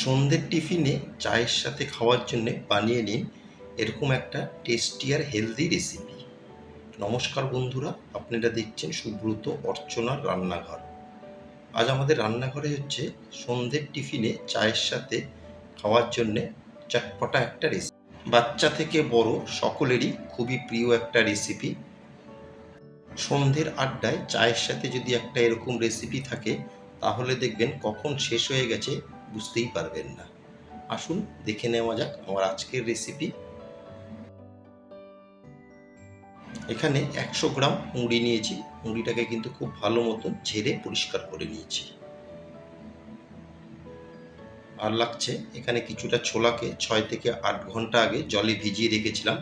সন্ধ্যের টিফিনে চায়ের সাথে খাওয়ার জন্য বানিয়ে নিন এরকম একটা টেস্টি আর হেলদি রেসিপি নমস্কার বন্ধুরা, আপনারা দেখছেন সুব্রত অর্চনার রান্নাঘর। আজ আমাদের রান্নাঘরে হচ্ছে সন্ধ্যের টিফিনে চায়ের সাথে খাওয়ার জন্য চটপটা একটা রেসিপি বাচ্চা থেকে বড় সকলেরই খুবই প্রিয় একটা রেসিপি সন্ধ্যের আড্ডায় চায়ের সাথে যদি একটা এরকম রেসিপি থাকে, তাহলে দেখবেন কখন শেষ হয়ে গেছে বুঝতেই পারবেন না। আসুন, দেখে নেওয়া যাক আমার আজকের রেসিপি এখানে একশো গ্রাম মুড়ি নিয়েছি। মুড়িটাকে কিন্তু খুব ভালো মতন ঝেড়ে পরিষ্কার করে নিয়েছি। আর লাগছে, এখানে কিছুটা ছোলাকে ছয় থেকে আট ঘণ্টা আগে জলে ভিজিয়ে রেখেছিলাম।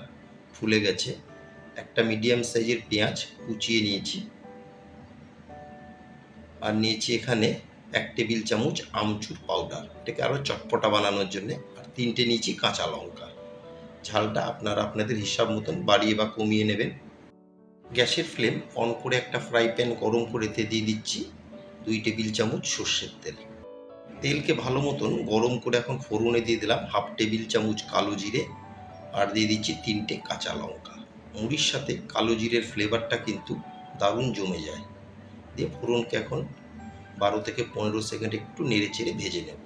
ফুলে গেছে। একটা মিডিয়াম সাইজের পেঁয়াজ কুচিয়ে নিয়েছি। আর নিয়েছি এখানে এক টেবিল চামচ আমচুর পাউডার এটাকে আরও চটপটা বানানোর জন্যে, আর তিনটে নিয়েছি কাঁচা লঙ্কা। ঝালটা আপনারা আপনাদের হিসাব মতন বাড়িয়ে বা কমিয়ে নেবেন। গ্যাসের ফ্লেম অন করে একটা ফ্রাই প্যান গরম করে তে দিয়ে দিচ্ছি দুই টেবিল চামচ সর্ষের তেল। তেলকে ভালো মতন গরম করে এখন ফোড়নে দিয়ে দিলাম হাফ টেবিল চামচ কালো জিরে, আর দিয়ে দিচ্ছি তিনটে কাঁচা লঙ্কা। মুড়ির সাথে কালো জিরের ফ্লেভারটা কিন্তু দারুণ জমে যায়। দিয়ে ফোড়নকে এখন বারো থেকে পনেরো সেকেন্ড একটু নেড়ে চেড়ে ভেজে নেব।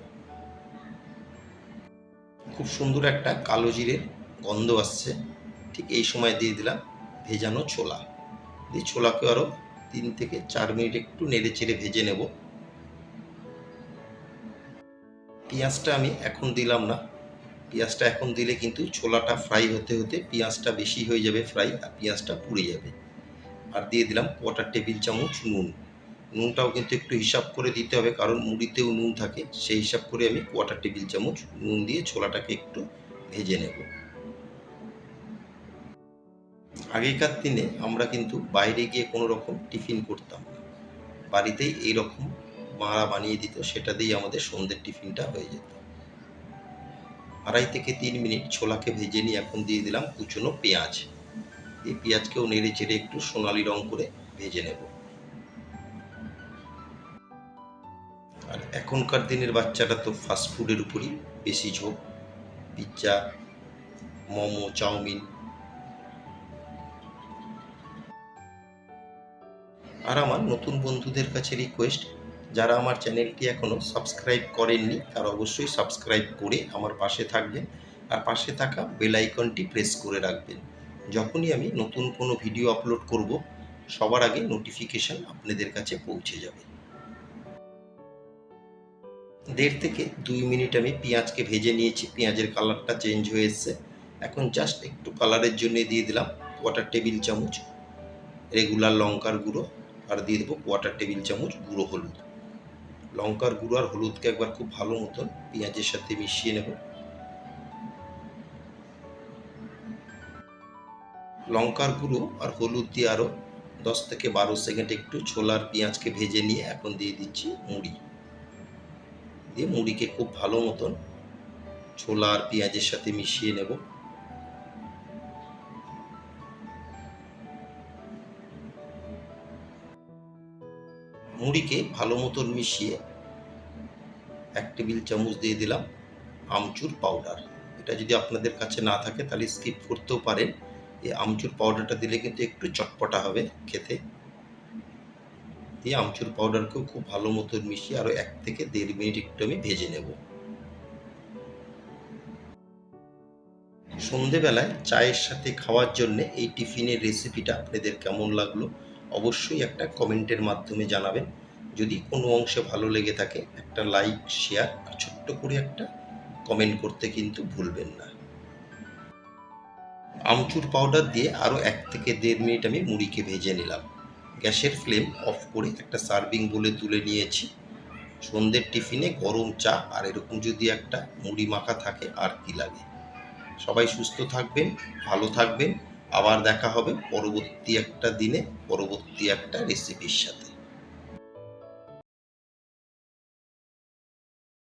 খুব সুন্দর একটা কালো জিরের গন্ধ আসছে। ঠিক এই সময় দিয়ে দিলাম ভেজানো ছোলা। দিয়ে ছোলাকে আরও তিন থেকে চার মিনিট একটু নেড়ে চেড়ে ভেজে নেব। পেঁয়াজটা আমি এখন দিলাম না। পেঁয়াজটা এখন দিলে কিন্তু ছোলাটা ফ্রাই হতে হতে পেঁয়াজটা বেশি হয়ে যাবে ফ্রাই আর পেঁয়াজটা পুড়ে যাবে। আর দিয়ে দিলাম কোয়াটার টেবিল চামচ নুন। নুনটাও কিন্তু একটু হিসাব করে দিতে হবে, কারণ মুড়িতেও নুন থাকে, সেই হিসাব করে আমি কোয়াটার টেবিল চামচ নুন দিয়ে ছোলাটাকে একটু ভেজে নেব। আগেকার দিনে আমরা কিন্তু বাইরে গিয়ে কোনো রকম টিফিন করতাম না। বাড়িতেই এই রকম মারা বানিয়ে দিত, সেটা দিয়ে আমাদের সন্ধ্যের টিফিনটা হয়ে যেত। আড়াই থেকে তিন মিনিট ছোলাকে ভেজে নিয়ে এখন দিয়ে দিলাম কুচনো পেঁয়াজ। এই পেঁয়াজকেও নেড়ে চেড়ে একটু সোনালি রং করে ভেজে নেব। এখনকার দিনের বাচ্চারা তো ফাস্ট ফুডের উপরই বেশি ঝোঁক। Pizza momo, chowmein. আর আমার নতুন বন্ধুদের কাছে রিকোয়েস্ট যারা আমার চ্যানেলটি এখনও সাবস্ক্রাইব করেননি, তারা অবশ্যই সাবস্ক্রাইব করে আমার পাশে থাকবেন আর পাশে থাকা বেল আইকনটি প্রেস করে রাখবেন। যখনই আমি নতুন কোনো ভিডিও আপলোড করব, সবার আগে নোটিফিকেশান আপনাদের কাছে পৌঁছে যাবে। দেড় থেকে দুই মিনিট আমি পেঁয়াজকে ভেজে নিয়েছি। পেঁয়াজের কালারটা চেঞ্জ হয়ে এসছে। এখন জাস্ট একটু কালারের জন্য দিয়ে দিলাম কোয়াটার টেবিল চামচ রেগুলার লঙ্কার গুঁড়ো, আর দিয়ে দেবো কোয়াটার টেবিল চামচ গুঁড়ো হলুদ। লঙ্কার গুঁড়ো আর হলুদকে একবার খুব ভালো মতন পেঁয়াজের সাথে মিশিয়ে নেব। লঙ্কার গুঁড়ো আর হলুদ দিয়ে আরও দশ থেকে বারো সেকেন্ড একটু ছোলার পেঁয়াজকে ভেজে নিয়ে এখন দিয়ে দিচ্ছি মুড়ি। দিয়ে মুড়িকে খুব ভালো মতন ছোলা আর পেঁয়াজের সাথে মিশিয়ে নেব। মুড়িকে ভালো মতন মিশিয়ে এক টেবিল চামচ দিয়ে দিলাম আমচুর পাউডার। এটা যদি আপনাদের কাছে না থাকে তাহলে স্কিপ করতেও পারেন। এই আমচুর পাউডারটা দিলে কিন্তু একটু চটপটা হবে খেতে। দিয়ে আমচুর পাউডারকেও খুব ভালো মতো মিশিয়ে আরও এক থেকে দেড় মিনিট একটু আমি ভেজে নেব। সন্ধেবেলায় চায়ের সাথে খাওয়ার জন্য এই টিফিনের রেসিপিটা আপনাদের কেমন লাগল অবশ্যই একটা কমেন্টের মাধ্যমে জানাবেন। যদি কোনো অংশে ভালো লেগে থাকে, একটা লাইক শেয়ার আর ছোট্ট করে একটা কমেন্ট করতে কিন্তু ভুলবেন না। আমচুর পাউডার দিয়ে আরও এক থেকে দেড় মিনিট আমি মুড়িকে ভেজে নিলাম। গ্যাসের ফ্লেম অফ করে একটা সার্ভিং বলে তুলে নিয়েছি। সন্ধ্যের টিফিনে গরম চা আর এরকম যদি একটা মুড়ি মাখা থাকে আর কি লাগে। সবাই সুস্থ থাকবেন, ভালো থাকবেন। আবার দেখা হবে পরবর্তী একটা দিনে, পরবর্তী একটা রেসিপির সাথে।